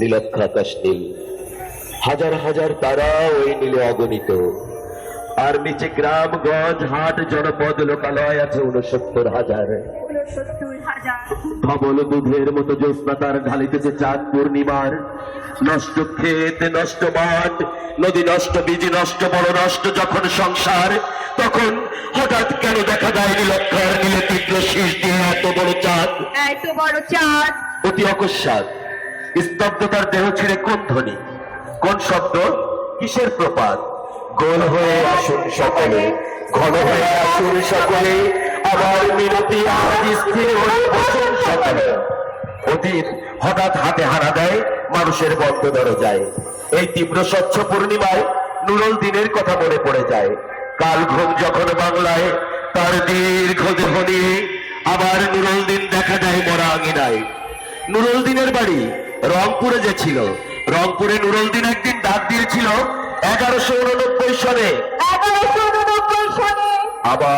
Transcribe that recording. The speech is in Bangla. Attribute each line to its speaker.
Speaker 1: নীলক্ষ আকাশ নীল হাজার হাজার তারা ওই নীলে অগণিত। আর নিচে গ্রাম গঞ্জ হাট জনপদ লোকালয় আছে উনসত্তর হাজার। ধবল দুধের মতো জ্যোৎস্না তার ঢালিতেছে চাঁদ পূর্ণিমার নষ্ট ক্ষেত নষ্ট মাঠ নদী নষ্ট বীজ নষ্ট বড় নষ্ট যখন সংসার তখন হঠাৎ কেন দেখা যায় নীলক্ষার নীলে তীব্র শীষ দিয়ে এত বড় চাঁদ?
Speaker 2: এত বড় চাঁদ।
Speaker 1: অতি অকস্মাৎ। স্তব্ধতার দেহ ছেড়ে কোন ধ্বনি? কোন শব্দ? কিসের প্রপাত? গোল হয়ে আসুন সকলে ঘন হয়ে আসুন সকলে আবার মিনতি আজ স্থির হয়ে বসুন সকলে। অতীত হঠাৎ হাতে হারা দেয় মানুষের বন্ধ দরজায়। এই তীব্র স্বচ্ছ পূর্ণিমায় নুরল দিনের কথা মনে পড়ে যায়। কাল ঘুম যখন বাংলায় তার দীর্ঘ দেহ নিয়ে আবার নুরল দিন দেখা যায় মরা আঙিনায় নুরুল দিনের বাড়ি রংপুরে যে ছিল রংপুরে নুরুল দিন একদিন ডাক দিয়েছিল এগারোশো উননব্বই সালে
Speaker 2: এগারোশো উননব্বই সনে।
Speaker 1: আবার